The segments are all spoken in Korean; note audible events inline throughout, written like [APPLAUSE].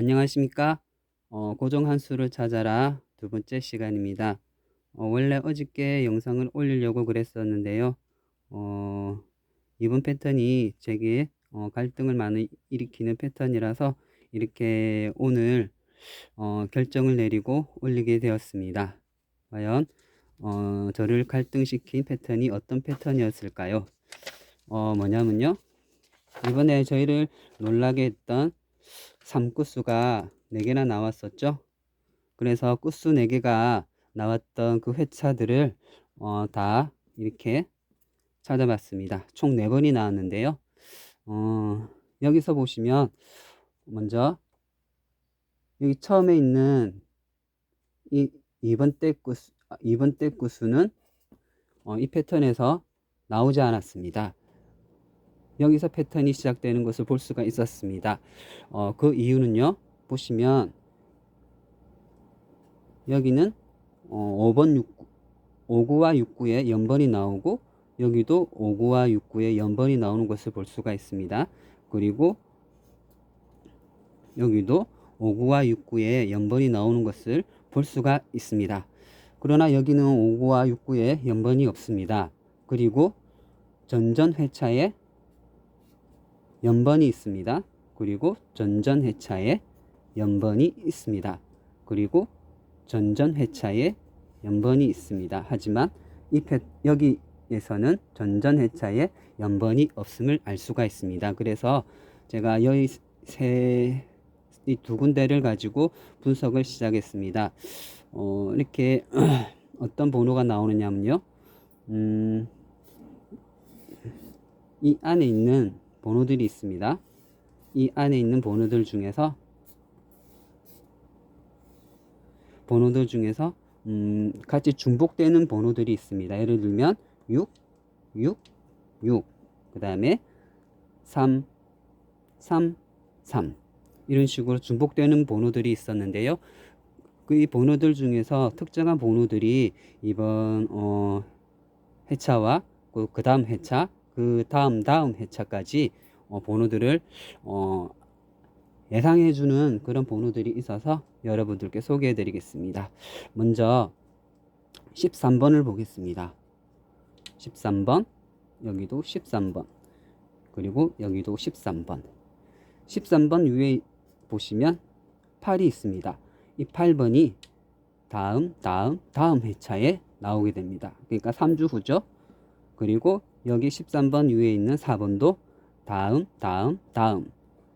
안녕하십니까? 어, 고정한 수를 찾아라 두 번째 시간입니다. 어, 원래 어저께 영상을 올리려고 그랬었는데요. 어, 이번 패턴이 제게 어, 갈등을 많이 일으키는 패턴이라서 이렇게 오늘 어, 결정을 내리고 올리게 되었습니다. 과연 어, 저를 갈등시킨 패턴이 어떤 패턴이었을까요? 어, 뭐냐면요. 이번에 저희를 놀라게 했던 3구수가 4개나 나왔었죠. 그래서 구수 4개가 나왔던 그 회차들을 어, 다 이렇게 찾아봤습니다. 총 4번이 나왔는데요. 어, 여기서 보시면 먼저 여기 처음에 있는 이 2번 때 구수, 2번 때 구수는 어, 이 패턴에서 나오지 않았습니다. 여기서 패턴이 시작되는 것을 볼 수가 있었습니다. 어, 그 이유는요. 보시면 여기는 어, 5번 6, 5구와 6구에 연번이 나오고 여기도 5구와 6구에 연번이 나오는 것을 볼 수가 있습니다. 그리고 여기도 5구와 6구에 연번이 나오는 것을 볼 수가 있습니다. 그러나 여기는 5구와 6구에 연번이 없습니다. 그리고 전전 회차에 연번이 있습니다. 그리고 전전 회차에 연번이 있습니다. 그리고 전전 회차에 연번이 있습니다. 하지만 이 패, 여기에서는 전전 회차에 연번이 없음을 알 수가 있습니다. 그래서 제가 여기 세, 이 두 군데를 가지고 분석을 시작했습니다. 어, 이렇게 [CLEARS THROAT] 어떤 번호가 나오느냐면요. 음, 이 안에 있는 번호들이 있습니다. 이 안에 있는 번호들 중에서 번호들 중에서 음, 같이 중복되는 번호들이 있습니다. 예를 들면 6, 6, 6, 그 다음에 3, 3, 3 이런 식으로 중복되는 번호들이 있었는데요. 그 이 번호들 중에서 특정한 번호들이 이번 어, 회차와 그, 그 다음 회차, 그 다음 다음 회차까지 어, 번호들을 어, 예상해주는 그런 번호들이 있어서 여러분들께 소개해 드리겠습니다. 먼저 13번을 보겠습니다. 13번, 여기도 13번, 그리고 여기도 13번. 13번 위에 보시면 8이 있습니다. 이 8번이 다음, 다음, 다음 회차에 나오게 됩니다. 그러니까 3주 후죠. 그리고 여기 13번 위에 있는 4번도 다음, 다음, 다음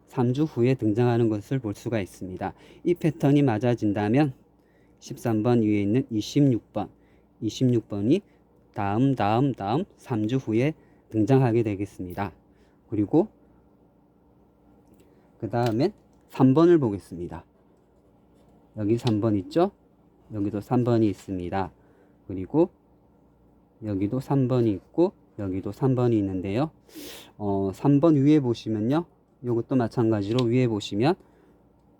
3주 후에 등장하는 것을 볼 수가 있습니다. 이 패턴이 맞아진다면 13번 위에 있는 26번, 26번이 다음, 다음, 다음 3주 후에 등장하게 되겠습니다. 그리고 그 다음엔 3번을 보겠습니다. 여기 3번 있죠? 여기도 3번이 있습니다. 그리고 여기도 3번이 있고 여기도 3번이 있는데요. 어, 3번 위에 보시면요. 이것도 마찬가지로 위에 보시면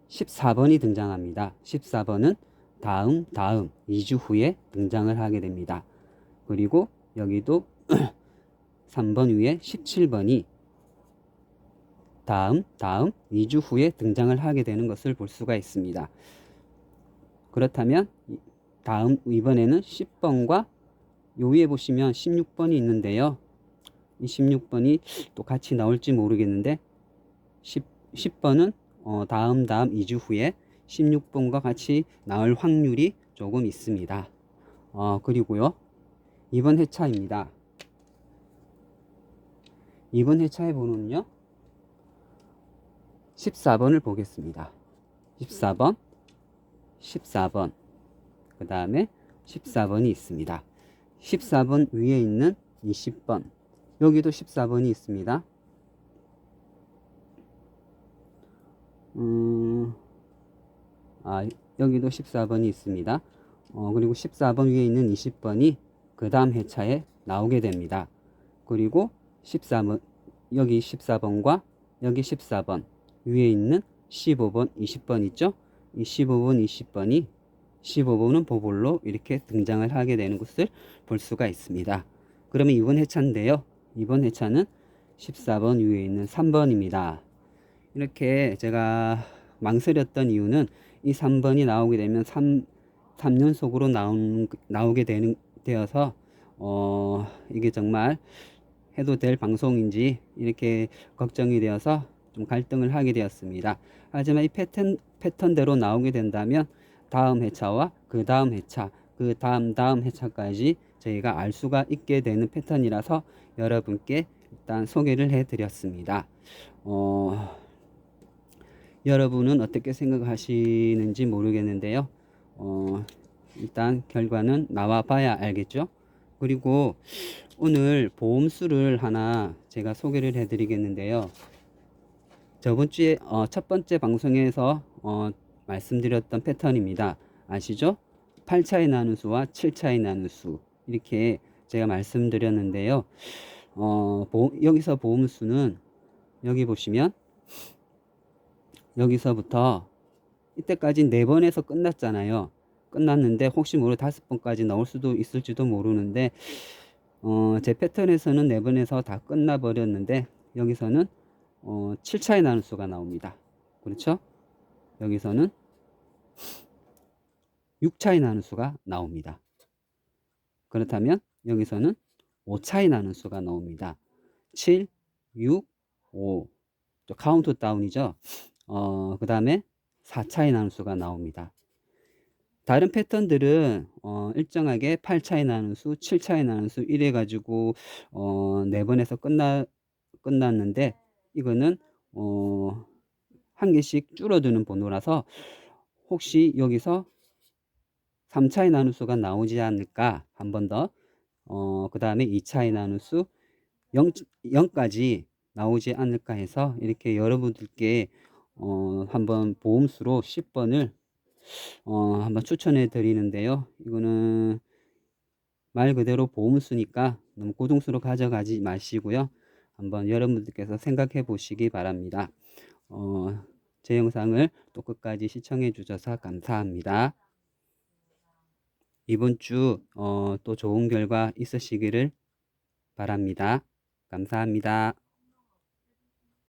14번이 등장합니다. 14번은 다음 다음 2주 후에 등장을 하게 됩니다. 그리고 여기도 [CLEARS THROAT] 3번 위에 17번이 다음 다음 2주 후에 등장을 하게 되는 것을 볼 수가 있습니다. 그렇다면 다음 이번에는 10번과 요 위에 보시면 16번이 있는데요. 이 16번이 또 같이 나올지 모르겠는데 10, 10 번은 어, 다음 다음 2주 후에 16번과 같이 나올 확률이 조금 있습니다. 어, 그리고요. 이번 회차입니다. 이번 회차의 번호는요. 14번을 보겠습니다. 14번, 14번, 그 다음에 14번이 있습니다. 14번 위에 있는 20번, 여기도 14번이 있습니다. 음, 아, 여기도 14번이 있습니다. 어, 그리고 14번 위에 있는 20번이 그 다음 회차에 나오게 됩니다. 그리고 14번, 여기 14번과 여기 14번 위에 있는 15번, 20번 있죠? 이 15번, 20번이 15번은 보볼로 이렇게 등장을 하게 되는 것을 볼 수가 있습니다. 그러면 이번 회차인데요. 이번 회차는 14번 위에 있는 3번입니다. 이렇게 제가 망설였던 이유는 이 3번이 나오게 되면 3, 3연속으로 나온, 나오게 되는, 되어서, 어, 이게 정말 해도 될 방송인지 이렇게 걱정이 되어서 좀 갈등을 하게 되었습니다. 하지만 이 패턴, 패턴대로 나오게 된다면 다음 회차와 그 다음 회차, 그 다음 다음 회차까지 저희가 알 수가 있게 되는 패턴이라서 여러분께 일단 소개를 해 드렸습니다. 어, 여러분은 어떻게 생각하시는지 모르겠는데요. 어, 일단 결과는 나와 봐야 알겠죠? 그리고 오늘 보험수를 하나 제가 소개를 해 드리겠는데요. 저번 주에 어, 첫 번째 방송에서 어, 말씀드렸던 패턴입니다. 아시죠? 8차이 나는 수와 7차이 나는 수 이렇게 제가 말씀드렸는데요. 어, 보험- 여기서 보험수는 여기 보시면 여기서부터 이때까지 네 번에서 끝났잖아요. 끝났는데 혹시 모르 다섯 번까지 나올 수도 있을지도 모르는데 어, 제 패턴에서는 네 번에서 다 끝나 버렸는데 여기서는 어, 7차이 나는 수가 나옵니다. 그렇죠? 여기서는 6차이 나는 수가 나옵니다. 그렇다면 여기서는 5차이 나는 수가 나옵니다. 7, 6, 5. 저 카운트 다운이죠. 어, 그 다음에 4차이 나는 수가 나옵니다. 다른 패턴들은 어, 일정하게 8차이 나는 수, 7차이 나는 수 이래 가지고 어, 네 번에서 끝나 끝났는데 이거는 어, 한 개씩 줄어드는 번호라서 혹시 여기서 3차이 나누 수가 나오지 않을까 한 번 더. 어, 그 다음에 2차이 나누 수 0, 0까지 나오지 않을까 해서 이렇게 여러분들께 어, 한번 보험수로 10번을 어, 한번 추천해 드리는데요. 이거는 말 그대로 보험수니까 너무 고등수로 가져가지 마시고요. 한번 여러분들께서 생각해 보시기 바랍니다. 어, 제 영상을 또 끝까지 시청해 주셔서 감사합니다. 이번 주, 어, 또 좋은 결과 있으시기를 바랍니다. 감사합니다.